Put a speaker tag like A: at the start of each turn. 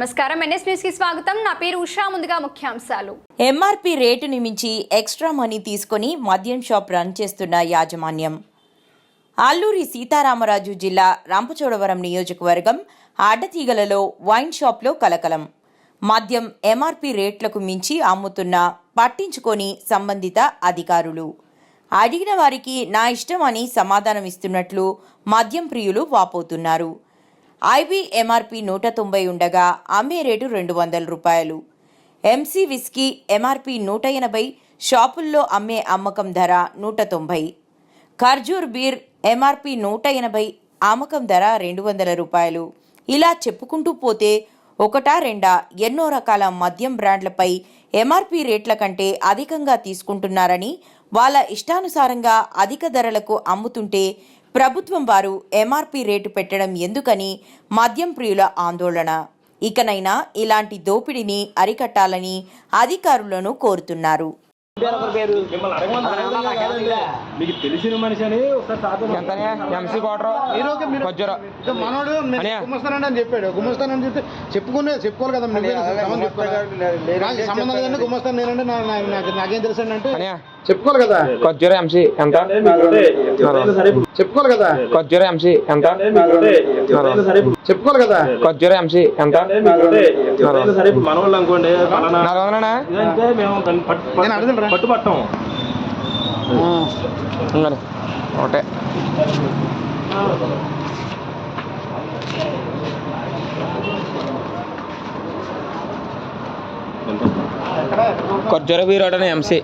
A: నమస్కారం. ఎన్ఎస్ న్యూస్కి స్వాగతం. నా పేరు ఉషా. ముందుగా ముఖ్యాంశాలు.
B: ఎంఆర్పి రేటుని మించి ఎక్స్ట్రా మనీ తీసుకొని మద్యం షాప్ రన్ చేస్తున్న యాజమాన్యం. అల్లూరి సీతారామరాజు జిల్లా రంపచోడవరం నియోజకవర్గం అడ్డతీగలలో వైన్ షాప్లో కలకలం. మద్యం ఎంఆర్పి రేట్లకు మించి అమ్ముతున్న పట్టించుకొని సంబంధిత అధికారులు. అడిగిన వారికి నా ఇష్టం అని సమాధానం ఇస్తున్నట్లు మద్యం ప్రియులు వాపోతున్నారు. ఐబీ ఎంఆర్పి నూట తొంభై ఉండగా అమ్మే రేటు రెండు వందల రూపాయలు. ఎంసీ విస్కీ ఎంఆర్పి నూట ఎనభై షాపుల్లో అమ్మే అమ్మకం ధర నూట తొంభై. ఖర్జూర్ బీర్ ఎంఆర్పి నూట ఎనభై అమ్మకం ధర రెండు వందల రూపాయలు. ఇలా చెప్పుకుంటూ పోతే ఒకటా రెండా ఎన్నో రకాల మద్యం బ్రాండ్లపై ఎంఆర్పి రేట్ల కంటే అధికంగా తీసుకుంటున్నారని వాళ్ళ ఇష్టానుసారంగా అధిక ధరలకు అమ్ముతుంటే ప్రభుత్వం వారు ఎంఆర్పి రేటు పెట్టడం ఎందుకని మద్యం ప్రియుల ఆందోళన? ఇకనైనా ఇలాంటి దోపిడీని అరికట్టాలని అధికారులను కోరుతున్నారు.
C: మీకు తెలిసిన మనిషి అని
D: ఎంసీ
E: మనోడు. గుమ్మస్తానండి చెప్పాడు. గుమ్మస్తానని చెప్తే చెప్పుకునే చెప్పుకోవాలి కదా సంబంధం నాకు లేదండి గుమ్మస్తాను అంటే చెప్పుకోవాలి కదా?
D: కొజ్జర ఎంసీ ఎంత?
E: చెప్పుకోవాలి కదా?
D: కొజ్జర ఎంసీ ఎంత?
E: చెప్పుకోవాలి కదా?
D: కొజ్జర ఎంసీ ఎంత?
C: మీకోటే ఎప్పుడైనా సరే ఇప్పుడు మన వాళ్ళు అనుకోండి పలానా
D: నాలుగు వందలనా
C: ఇదంటే మేము దాన్ని పట్టు-
E: నేను అడగనురా.
C: పట్టు పట్టం
D: ఉంగని ఒకటే. కొజ్జర బీరోడని ఎంసీ